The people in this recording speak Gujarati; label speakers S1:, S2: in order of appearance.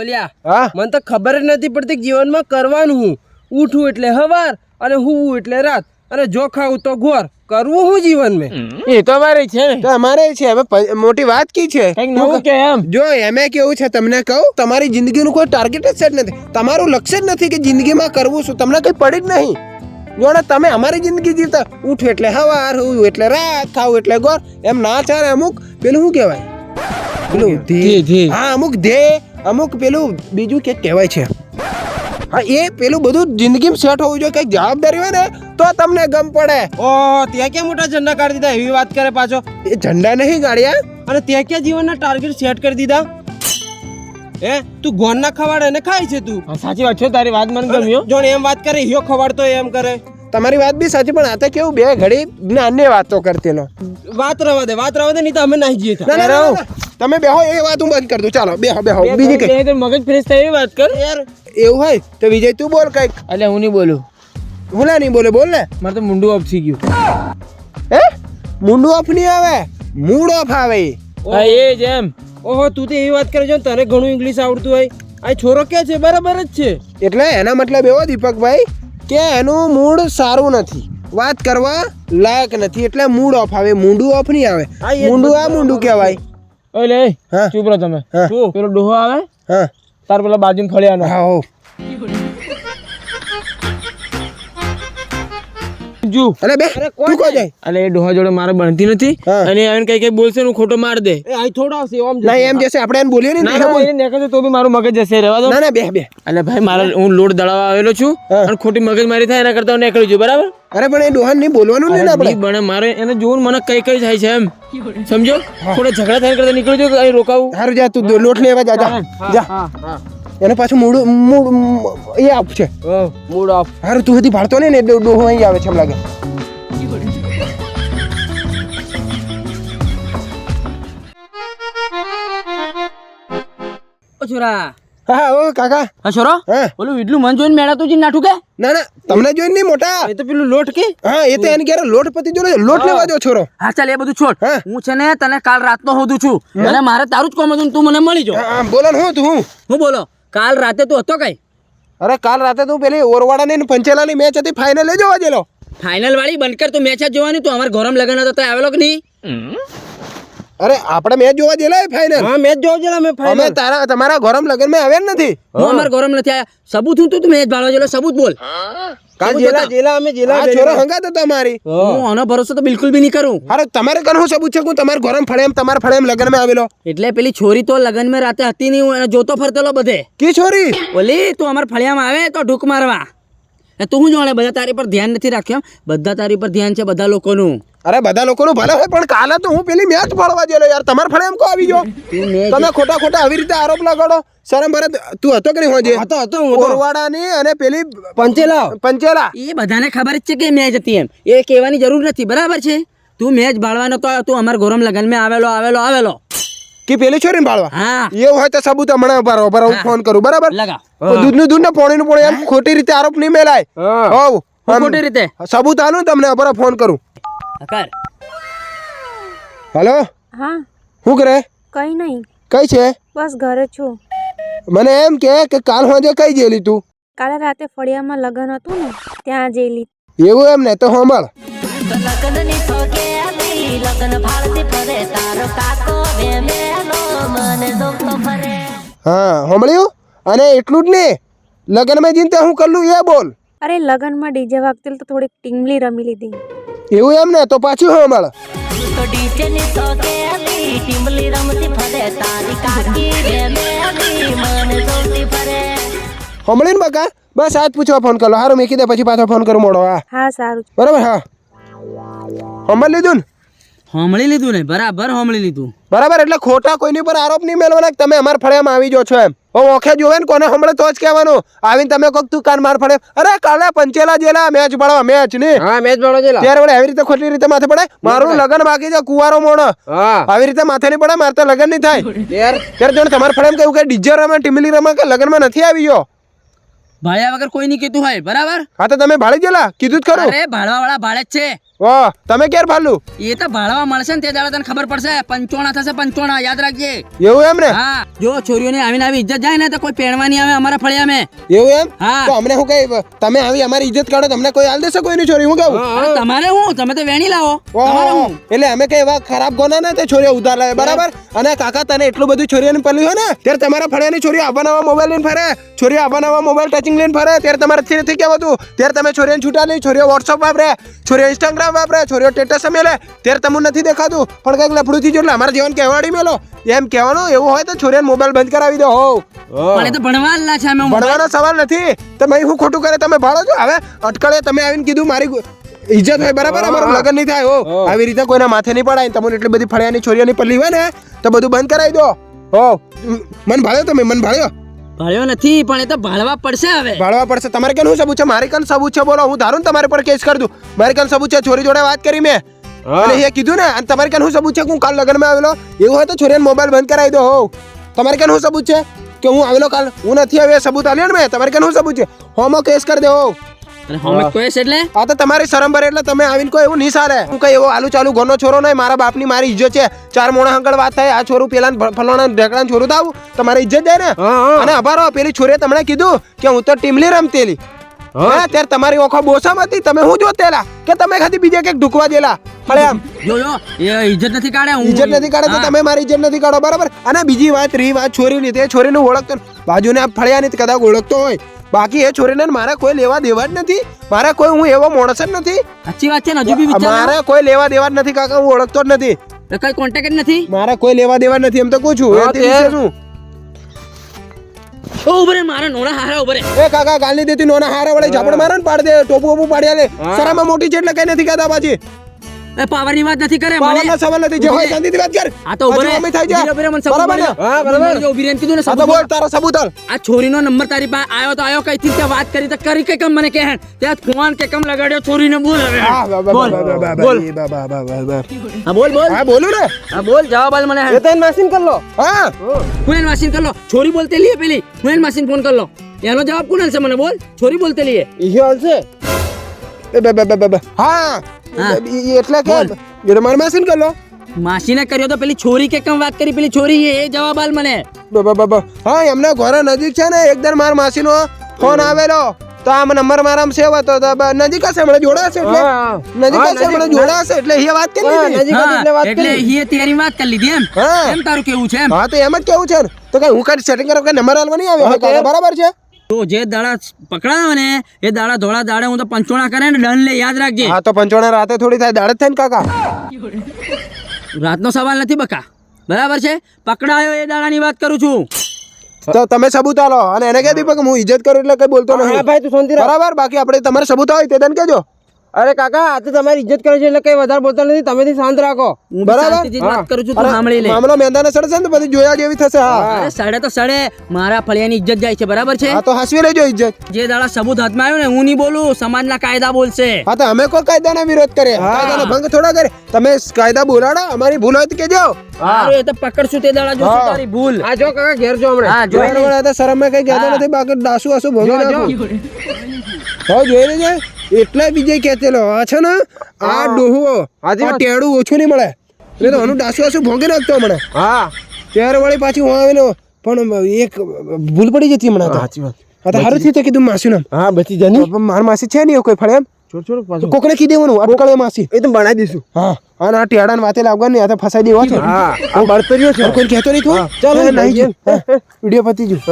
S1: બોલ્યા
S2: હા?
S1: મને તો ખબર જ નથી પડતી જીવનમાં કરવાનું હું. ઉઠું એટલે હવાર અને હુવું એટલે રાત. અને જો ખાવું તો ગોર કરવું હું જીવન મે
S3: એ તો અમારે છે. ને
S2: તો અમારે છે. હવે મોટી વાત કી છે?
S3: નવું કે એમ?
S2: જો એમે કેવું છે તમને કહું? તમારી જિંદગીનું કોઈ ટાર્ગેટ જ સેટ નથી. તમારું લક્ષ્ય જ નથી કે જિંદગીમાં કરવું શું. તમને કંઈ પડી જ નહીં. જોડે તમે અમારી જિંદગી જીવતા. ઉઠ એટલે હવાર હું એટલે રાત ખાવું એટલે ગોર એમ ના ચાલે અમુક. પેલું શું કહેવાય? પેલું. ધ્યેય. હા અમુક ધ્યેય અમુક પેલું બીજું કે કહેવાય છે. હા એ પેલું બધું જિંદગીમાં સેટ હોવું જોઈએ કંઈક જવાબદારી હોય ને તો તમને ગમ પડે.
S1: ઓ ત્યાં ક્યાં મોટા ઝંડા કાઢી દીધા? એવી વાત કરે પાછો.
S2: એ ઝંડા નહીં ગાડ્યા
S1: અને ત્યાં ક્યાં જીવનના ટાર્ગેટ સેટ કરી દીધા? એ તું ગોન ના ખવાડે ને ખાય છે તું?
S3: સાચી વાત છે તારી વાત મને ગમ્યો
S1: જો એમ વાત કરે હિયો ખવાડતો એમ કરે.
S2: તમારી વાત બી સાચી પણ આ તો કેવું બે ઘડી જ્ઞાનની વાતો કરતેલો
S1: વાત રવા દે વાત રવા દે નહીં તો અમે નાહી જઈએ
S2: ના, ના. તમે બેહો એ વાત હું બંધ કરી દઉં. ચાલો બેહો બેહો.
S3: બે
S2: બીજી કઈ
S3: મગજ ફ્રેશ થાય એવી વાત કર?
S1: યાર
S2: એવું હોય તો વિજય તું બોલ કંઈક.
S3: એટલે હું નહીં બોલું.
S2: હું ના નહીં બોલે બોલ ને.
S3: મારે તો મુંડું ઓફ થઈ ગયું.
S2: હે? મુંડું ઓફ નહીં આવે? મૂડ ઓફ આવે
S3: ભાઈ એ જ એમ.
S1: ઓહો તું તો એવી વાત કરે છે તને ઘણું ઇંગ્લિશ આવડતું હોય. આ છોરો ક્યાં છે? બરાબર જ છે.
S2: એટલે એના મતલબ એવો દીપકભાઈ કે એનું મૂડ સારું નથી. વાત કરવા લાયક નથી. એટલે મૂડ ઓફ આવે. મૂંડું ઓફ નહીં આવે.
S1: હા,
S2: મૂંડું આ મૂંડું કહેવાય.
S3: એ,
S2: હા.
S3: ચૂપ રહો તમે. પેલો ડોહો આવે.
S2: હા.
S3: તાર પેલા બાજુ ફળિયાનો.
S2: હા.
S3: જુ.
S2: અરે બે તું કો જાય.
S3: એટલે એ ડોહા જોડે મારે બનતી નથી. અને એને કઈ કઈ બોલશે હું ખોટો માર દે.
S1: એ આઈ થોડો આવશે ઓમ
S2: ના એમ જશે આપણે એને બોલીએ ને
S3: ના
S2: બોલ.
S3: એને તો બી મારું મગજ જશે રહેવા દો.
S2: ના ના બે બે.
S3: અલે ભાઈ મારા હું લોડ દળાવા આવેલો છું અને ખોટી મગજ મારી થાય એના કરતા હું નીકળી જઉં બરાબર?
S2: અરે પણ એ ડોહાન નહીં બોલવાનું ને આપણે.
S3: બને મારે એને જોવું મને કઈ કઈ થાય છે એમ. સમજો? થોડા ઝઘડા થાય કરતા નીકળી જાઉં અહીં રોકાવું?
S2: સારું જા તું લોટ લેવા જા જા જા. એને પાછું મૂડ મૂડ એ આપ છે.
S1: મૂડ આપ.
S2: સારું તું હજી ભાળતો નહીં ને એટલે ડોહો અહીં આવે છે એમ લાગે.
S1: છોરા.
S2: હા ઓ કાકા.
S1: હા છોરો? એટલું મન જોઈને મેળા તું નાઠું કે?
S2: ના ના તમને જોઈને નહીં મોટા.
S1: એ તો પેલું લોટ કે?
S2: હા એ તો એને ક્યારે લોટ પતી જોડે લોટ લેવા જો છોરો.
S1: હા ચાલ એ બધું છોડ.
S2: હું.
S1: છે ને તને કાલ રાતનો હોદું છું. અને મારે તારું જ કોમ હતું તું મને મળી જો.
S2: બોલો હું તું હું?
S1: હું બોલો? કાલ રાતે તું હતો કઈ?
S2: અરે કાલ રાતે તું પેલી ઓરવાડાની ને પંચેલાની મેચ હતી ફાઇનલ જોવા ગયેલો.
S1: ફાઇનલ વાળી બંધ કર તું મેચ જ જોવાની તું અમારા ઘરમ લગન હતો તો આવેલો કે નહીં?
S2: અરે આપણે મેચ જોવા જેલા ફાઈનલ
S1: હા મેચ જોવા જેલા મેં
S2: અમે તારા તમારા ગરમ લગન મે આવ્યા નથી.
S1: હું અમાર ગરમ નથી આયા સબૂત હું તું મેચ ભાળવા જેલો સબૂત બોલ. કા
S2: જેલા
S1: જેલા અમે જેલા
S2: છોરો હંગાત હતો મારી
S1: હું. આનો ભરોસો તો બિલકુલ બી નહીં કરું.
S2: અરે તમારે કન હું સબૂત છે હું તમાર ગરમ ફળે એમ તમારા ફળે એમ લગનમાં આવેલો?
S1: એટલે પેલી છોરી તો લગન મે રાતે હતી નહીં હું એને જોતો ફરતેલો બધે.
S2: કી છોરી?
S1: ઓલી તું અમાર ફળિયામાં આવે તો ઢુક મારવા. તું શું જાણે બધા તારી પર ધ્યાન નથી રાખ્યો? બધા તારી પર ધ્યાન છે બધા લોકોનું.
S2: અરે બધા લોકોનું ભલે હોય પણ કાલે તો હું પેલી મેચ ફળવા ગયેલો યાર. તમાર ફળે એમ કો આવી ગયો. તમે ખોટા ખોટા આવી રીતે આરોપ લગાડો. શરમ ભરત તું હતો કે નહીં હોજે?
S1: હતો હતો
S2: ઓરવાડાની અને પેલી
S1: પંચેલા.
S2: પંચેલા.
S1: એ બધાને ખબર જ છે કે મેચ હતી એમ. એ કહેવાની જરૂર નથી બરાબર છે? તું મેચ ભાળવાનો તો તું અમાર ગોરમ લગનમાં આવેલો આવેલો આવેલો.
S2: કે પેલી છોરીને ભાળવા
S1: હા.
S2: એવું હોય તો સબૂત હમણાં ભરો ભરો હું ફોન કરું બરાબર? લગા દૂધનું દૂધ ને પોણી નું પોણી એમ ખોટી રીતે આરોપ નહીં મેલાય. હોવ.
S1: ખોટી રીતે?
S2: સબૂત આનું તમને બરાબર ફોન કરું.
S1: કર.
S2: હલો?
S4: હા.
S2: શું કરે?
S4: કઈ નહીં
S2: કઈ છે?
S4: બસ ઘરે છું.
S2: મને એમ કે કે કાલ સાંજે કઈ જેલી તું?
S4: કાલે રાતે ફળિયામાં લગન હતું ને ત્યાં જયેલી
S2: એવું એમ ને તો સાંભળ.
S5: લગ્નની થોકેલી લગ્ન ફાળતી ફરે તારો કાકો વેમેલો મને જોગતો ફરે.
S2: હા સાંભળ્યું? અને એટલું જ નહીં લગનમાં જઈને તે હું કરલું એ બોલ.
S4: અરે લગનમાં ડીજે વાગતે તો થોડીક ટીંગલી રમી લીધી.
S2: એવું એમ ને? તો પાછું
S5: હા ફરે
S2: સાંભળી ને બકા? બસ આજ પૂછવા ફોન કરો હારું મેં કીધા પછી પાછો ફોન કરું મોડો હા.
S4: હા સારું.
S2: બરાબર હા. સાંભળી લીધું ને?
S1: હોમળી લીધું ને બરાબર હોમળી લીધું.
S2: બરાબર એટલે ખોટા કોઈની પર આરોપ નહીં મેળવાના તમે અમાર ફળિયામાં આવી જો છો એમ. હું ઓખે જોવે ને કોને હમણે તો જ કહેવાનું. આવીને તમે કોક તું કાન માર ફળે. અરે કાલે પંચેલા જેલા મેચ પડવા મેચ ને
S1: હા મેચ ભાળવા જેલા.
S2: ત્યારે વળે આવી રીતે ખોટી રીતે માથે પડે? મારું લગન બાકી છે કુવારો મોણો
S1: હા.
S2: આવી રીતે માથે નહીં પડે મારે તો લગન નહીં થાય.
S1: યાર
S2: ત્યારે જોડે તમારે ફળે એમ કહ્યું કે ડીજે રમે ટીમલી રમે કે લગનમાં નથી આવી ગયો?
S3: ભાડ્યા વગર કોઈ નહીં કીધું હોય બરાબર?
S2: હા તો તમે ભાળી જેલા કીધું જ ખરું.
S3: અરે ભાળવા વાળા ભાડે જ છે.
S2: વાહ તમે ક્યારે ભાડલું
S3: એ તો ભાળવા મળશે ને તે દાડે તને ખબર પડશે. પંચોણા થશે પંચોણા યાદ રાખજે.
S2: એવું એમ ને?
S3: હા જો છોરીઓને આવીને આવી ઇજ્જત જાય ને તો કોઈ પહેણવાની આવે અમારા ફળિયા મે
S2: એવું એમ?
S3: હા.
S2: તો અમને શું કઈ તમે આવી અમારી ઇજ્જત કાઢો તમને કોઈ હાલ દેશે કોઈની છોરી હું કહું?
S3: તમારે હું? તમે તો વેણી લાવો. તમારે હું?
S2: એટલે અમે કઈ એવા ખરાબ ગોના ને તે છોરીઓ ઉધાર લાવે બરાબર? અને કાકા તને એટલું બધું છોરીઓને પલ્યું હોય ને? ત્યારે તમારા ફળિયાની છોરીઓ આવા નવા મોબાઈલ લઈને ફરે છોરીઓ આવા નવા મોબાઈલ ટચિંગ લઈને ફરે ત્યારે તમારે નથી કહેવાતું. ત્યારે તમે છોરીઓને છૂટા નહીં છોરીઓ વોટ્સઅપ વાપરે છોરીઓ ઇન્સ્ટાગ્રામ વાપરે છોરીઓ સ્ટેટસ મેલે. ત્યારે તમને નથી દેખાતું પણ કંઈક લફડું થઈ ગયું એટલે અમારા જીવન કહેવાડી મેલો. એમ કહેવાનું એવું હોય તો છોરીઓને મોબાઈલ બંધ કરાવી દો હોવ
S3: પણ તો ભણવા છે અમે
S2: ભણવાનો સવાલ નથી. તમે હું ખોટું કરે તમે ભાડો છો? હવે અટકળે તમે આવીને કીધું મારી ઇજ્જત હોય બરાબર? અમારું લગ્ન નહીં થાય હો. આવી રીતે કોઈના માથે નહીં પડાય તમને એટલી બધી ફળિયાની છોરીઓની પલ્લી હોય ને તો બધું બંધ કરાવી દો. હો. મન ભાળ્યો તમે મન ભાળ્યો
S3: ભણ્યો નથી પણ એ તો ભાડવા પડશે હવે.
S2: ભાળવા પડશે. તમારે કેનું સબૂત છે? મારી કન સબૂત છે? બોલો હું ધારું તમારે પર કેસ કરી દઉં. મારી કન સબૂત છે? છોરી જોડે વાત કરી મેં. અને એ કીધું ને અને તમારે કન હું સબૂત છે કે હું કાલ લગ્નમાં આવેલો? એવું હોય તો છોરીને મોબાઈલ બંધ કરાવી દો હોઉં તમારે કન હું સબૂત છે? કે હું આવેલો કાલ? હું નથી આવ્યો એ સબૂત આલ્યો ને મેં. તમારે કન હું સબૂત છે? હોમો કેસ કરી દો હો
S3: અને હોમે કોઈ એટલે?
S2: આ તો તમારી શરમ ભરે એટલે તમે આવીને કોઈ એવું નહીં સારે. હું કઈ એવો આલુ ચાલુ ઘરનો છોરો નહીં મારા બાપની મારી ઇજ્જત છે. ચાર મોણા હંગળ વાત થાય આ છોરું પેલા ફલાણા ઢેકડા છોરું તો તમારી ઇજ્જત જાય ને. અને અભારો પેલી છોરીએ તમને કીધું કે હું તો ટીમલી રમતેલી. હા. ત્યારે તમારી ઓખો બોસમ હતી તમે હું જોતેલા? કે તમે ખાલી બીજે કંઈક ઢુકવા દેલા ફળે આમ.
S3: જો જો એ ઇજ્જત નથી કાઢે હું
S2: ઇજ્જત નથી કાઢે તો તમે મારી ઇજ્જત નથી કાઢો બરાબર? અને બીજી વાત રહી વાત છોરીની તે નું ઓળખતો બાજુને આ ફળિયાની કદાચ ઓળખતો હોય. બાકી એ છોરીને મારા કોઈ લેવા દેવા જ નથી. મારા કોઈ હું એવો માણસ જ નથી.
S3: સાચી વાત છે ને હજુ બી વિચાર
S2: મારે કોઈ લેવા દેવા જ નથી કાકા હું ઓળખતો જ નથી.
S3: કઈ કોન્ટેક્ટ જ નથી?
S2: મારા કોઈ લેવા દેવા નથી એમ તો કહું છું. શું?
S3: ઉભરે મારા નોળા હારા ઉભરે
S2: એ કાકા ગાલની દેતી નોના હારા વડે ઝાપડ મારે ને પાડ દે ટોપુ ઓપુ પાડ્યા લે સરામાં મોટી છે એટલે કઈ નથી કહેતા પાછી.
S3: એ પાવરની વાત નથી કરે મને
S2: સવાલ નથી જે હોય શાંતિથી વાત કર
S3: આ તો ઉભરે
S2: અમે થઈ જાય
S3: બરાબર મને સબૂત
S2: બરાબર
S1: હા, બરાબર.
S3: જો ઊભી રેન કીધું ને સબૂત
S2: બોલ તારો સબૂત
S3: આ છોરીનો નંબર તારી પાસે આયો તો આવ્યો કઈથી ત્યાં વાત કરી તો કરી કે કેમ મને કહે ત્યાં ફોન કે કેમ લગાડ્યો છોરીને બોલ હવે
S2: હા,
S3: બોલ બોલ. હા બોલ બોલ
S2: હા બોલું ને
S3: હા બોલ જવાબ આલ મને
S1: તો એને કર લો
S2: હા
S3: હું મશીન કર લો છોરી બોલતે લીએ પેલી હું મશીન ફોન કર લો એનો જવાબ કોણ છે મને બોલ છોરી બોલતે લીએ
S1: ઈ હાલ છે
S2: બે, બે, બે, બે. હા
S3: હા.
S2: એટલે કે એટલે મારે મેસીન કરી. લો
S3: માસીને કર્યો તો પેલી છોરી કે કેમ વાત કરી? પેલી છોરી એ જવાબ આલ મને.
S2: હા એમના ઘરે નજીક છે ને એકદર માર માસીનો ફોન આવેલો. તો આમ નંબર મારામાં સેવ હતો. તો નજીક હશે હમણાં જોડાશે એટલે? નજીક હશે હમણાં જોડાશે એટલે એ વાત કરી લીધી.
S1: નજીક એટલે વાત
S3: એટલે એ તેરી વાત કરી લીધી એમ. એમ તારું કેવું છે એમ?
S2: હા તો એમ જ કેવું છે તો કઈ હું કઈ સેટિંગ કરો કઈ નંબર આલવા નહીં આવ્યો
S1: એમ.
S2: બરાબર છે?
S3: તો જે દાડા પકડાયો ને એ દાડા ધોળા દાડે હું તો પંચોણા કરે ને ડન લે યાદ રાખજે.
S2: હા તો પંચોણા રાતે થોડી થાય દાડે થાય ને કાકા.
S3: રાતનો સવાલ નથી બકા. બરાબર છે? પકડાયો એ દાડાની વાત કરું છું.
S2: તો તમે સબૂત આલો અને એને કહી દીપક હું ઇજ્જત કરું એટલે કઈ બોલતો નહીં.
S1: ભાઈ તું શાંતિ
S2: બરાબર બાકી આપણે તમારે સબૂત હોય તે તને કહેજો.
S1: અરે કાકા આ તો તમારી ઇજ્જત કરે છે એટલે કઈ વધારે બોલતા નથી. તમે શાંત રાખો.
S2: બરાબર?
S3: વાત કરું છું તું સાંભળી લે.
S2: મામલો મેંદાને સડશે ને બધી જોયા જેવી થશે હા.
S3: અરે સડે તો સડે. મારા ફળિયાની ઇજ્જત જાય છે બરાબર છે?
S2: હા તો હસવી લેજો ઇજ્જત.
S3: જે દાડા સબૂત હાથમાં આવ્યો ને હું નહીં બોલું સમાજના કાયદા બોલશે.
S2: હા તો અમે કોઈ કાયદાનો વિરોધ કરે કાયદાનો ભંગ થોડા કરે તમે કાયદા બોલાડો અમારી ભૂલ હોય તો કેજો
S3: હા. એ તો પકડશું તે દાડા જોશું તારી ભૂલ.
S1: આ જો કાકા ઘેર જો હમણાં.
S3: હા
S2: તો શરમમાં કઈ કહેતો નથી બાકી દાસુ આસુ
S1: જો, જો.
S2: જોઈ લેજે. એટલે વિજય કહેતેલો આ છે ને આ ડોહો
S1: આજે
S2: આ ટેડું ઓછું નહીં મળે. એટલે તો આનું ડાસુ આસુ ભોગી નાખતો મને
S1: હા.
S2: ત્યારે વળી પાછી હું આવેલો પણ એક ભૂલ પડી જતી હમણાં
S1: સાચી વાત.
S2: હા તો સારું થયું તે કીધું માસી નામ
S1: હા બચી જાની.
S2: માર માસી છે નહીં કોઈ ફળે એમ?
S1: છોડ છોડ પાછું.
S2: કોકને કીધી દેવાનું અટકળે માસી.
S1: એ તો બનાવી દઈશું.
S2: હા અને આ ટેડાને વાતે લાવવાની આ તો ફસાઈ દેવા છે.
S1: હા આ બળતરીઓ છે.
S2: કોઈ કહેતો નહીં તું
S1: ચાલો,
S2: નહીં વીડિયો પતી ગયું.